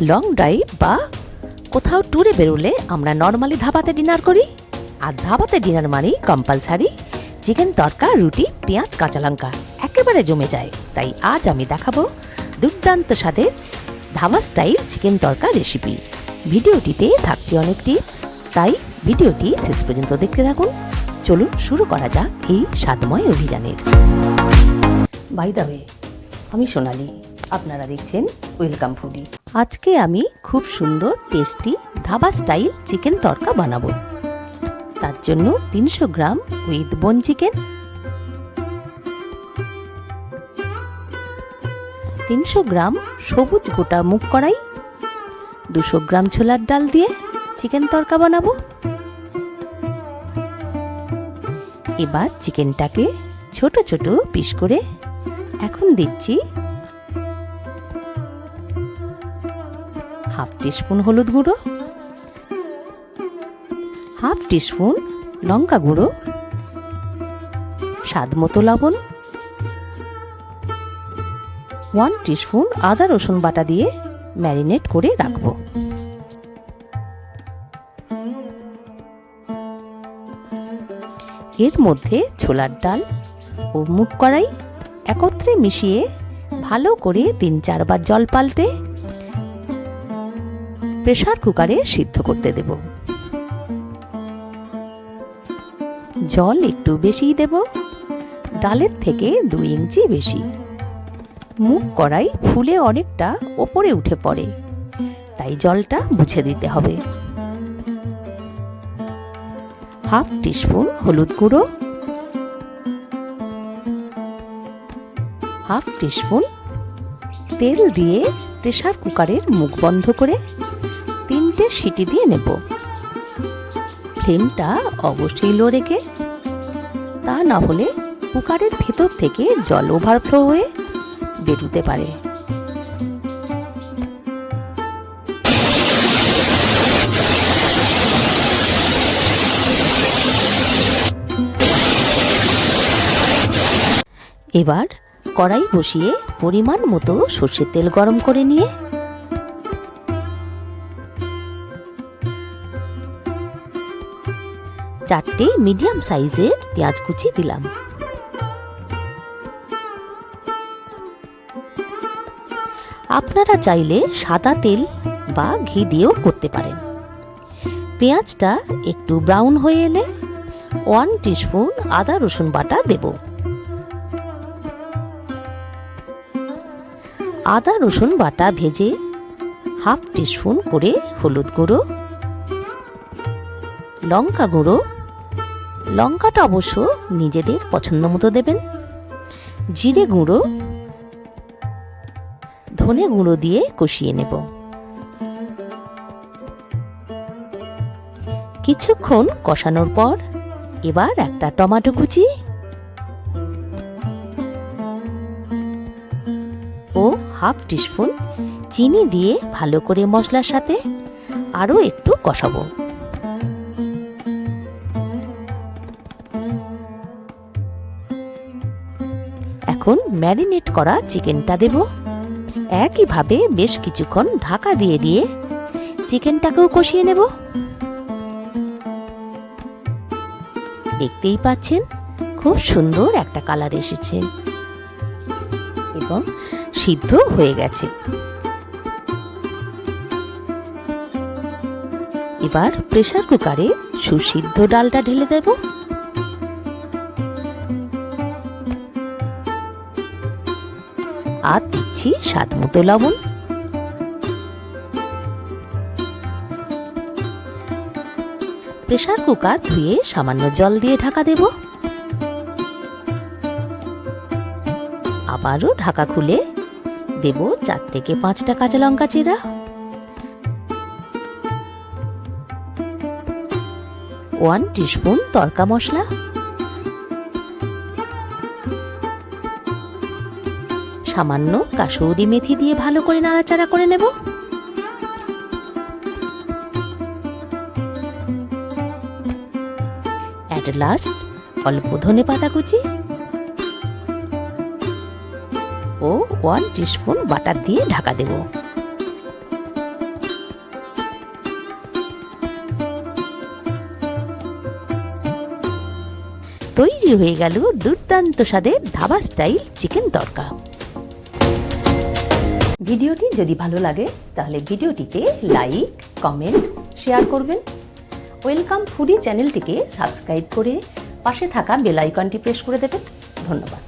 Long drive বা কোথাও ট্যুরে বেরোলে আমরা নর্মালি ধাবাতে ডিনার করি। আর ধাবাতে ডিনার মানেই কম্পালসারি চিকেন তরকা, রুটি, পেঁয়াজ, কাঁচা লঙ্কা। একেবারে জমে যায়। তাই আজ আমি দেখাবো দুর্দান্ত স্বাদের dhaba style chicken tadka recipe ভিডিওটিতে থাকছে অনেক টিপস তাই ভিডিওটি শেষ পর্যন্ত দেখতে থাকুন। চলুন শুরু করা যাক এই স্বাদময় অভিযানের। বাই দ্য ওয়ে আমি সোনালি। আপনারা দেখছেন ওয়েলকাম ফুডি। আজকে আমি খুব সুন্দর, tasty, dhaba style chicken tadka বানাবো। তার জন্য তিনশো গ্রাম উইথ বোন চিকেন, তিনশো গ্রাম সবুজ গোটা মুগ কড়াই, দুশো গ্রাম ছোলার ডাল দিয়ে চিকেন তরকা বানাবো। এবার চিকেনটাকে ছোট ছোট পিস করে এখন দিচ্ছি হাফ টিস্পুন হলুদ গুঁড়ো, হাফ টিস্পুন লঙ্কা গুঁড়ো, স্বাদ মতো লবণ, ওয়ান টিস্পুন আদা রসুন বাটা দিয়ে ম্যারিনেট করে রাখব। এর মধ্যে ছোলার ডাল ও মুগ কড়াই একত্রে মিশিয়ে ভালো করে তিন চারবার জল পাল্টে প্রেসার কুকারে সিদ্ধ করতে দেব। জল একটু বেশিই দেব। ডালের থেকে দুই ইঞ্চি বেশি। মুখ কড়াই ফুলে অনেকটা ওপরে উঠে পড়ে। তাই জলটা মুছে দিতে হবে। হাফ টিস্পুন হলুদ গুঁড়ো। হাফ টিস্পুন তেল দিয়ে প্রেসার কুকারের মুখ বন্ধ করে সিটি দিয়ে নেব। ফ্লেমটা অবশ্যই লো রেখে, তা না হলে কুকারের ভেতর থেকে জল ওভারফ্লো হয়ে বেরোতে পারে। এবার কড়াই বসিয়ে পরিমাণ মতো সর্ষের তেল গরম করে নিয়ে চারটে মিডিয়াম সাইজের পেঁয়াজ কুচি দিলাম। আপনারা চাইলে সাদা তেল বা ঘি দিয়েও করতে পারেন। পেঁয়াজটা একটু ব্রাউন হয়ে এলে ওয়ান টিস্পুন আদা রসুন বাটা দেব। আদা রসুন বাটা ভেজে হাফ টিস্পুন করে হলুদ গুঁড়ো লঙ্কা গুঁড়ো। লঙ্কাটা অবশ্য নিজেদের পছন্দ মতো দেবেন। জিরে গুঁড়ো। ধনে গুঁড়ো দিয়ে কষিয়ে নেব। কিছুক্ষণ কষানোর পর এবার একটা টমেটো কুচি ও হাফ টিস্পুন চিনি দিয়ে ভালো করে মশলার সাথে আরও একটু কষাবো। এখন ম্যারিনেট করা চিকেনটা দেব। একইভাবে বেশ কিছুক্ষণ ঢাকা দিয়ে দিয়ে চিকেনটাকেও কষিয়ে নেব। দেখতেই পাচ্ছেন, খুব সুন্দর একটা কালার এসেছে এবং সিদ্ধ হয়ে গেছে। এবার প্রেসার কুকারে সুসিদ্ধ ডালটা ঢেলে দেব। আর দিচ্ছি স্বাদ মতো লবণ। প্রেসার কুকার ধুয়ে সামান্য জল দিয়ে ঢাকা দেব। আবারও ঢাকা খুলে দেব চার থেকে পাঁচটা কাঁচা লঙ্কা চিরা। One teaspoon tadka masala. সামান্য কাসৌরি মেথি দিয়ে ভালো করে নাড়াচাড়া করে নেব। অ্যাট লাস্ট অল্প ধনে পাতা কুচি ও ওয়ান টিস্পুন বাটার দিয়ে ঢাকা দেব। তৈরি হয়ে গেল দুর্দান্ত স্বাদের ধাবা স্টাইল চিকেন তরকা। ভিডিওটি যদি ভালো লাগে, তাহলে ভিডিওটিতে লাইক, কমেন্ট, শেয়ার করবেন। ওয়েলকাম ফুডি চ্যানেলটিকে সাবস্ক্রাইব করে পাশে থাকা বেল আইকনটি প্রেস করে দেবেন। ধন্যবাদ।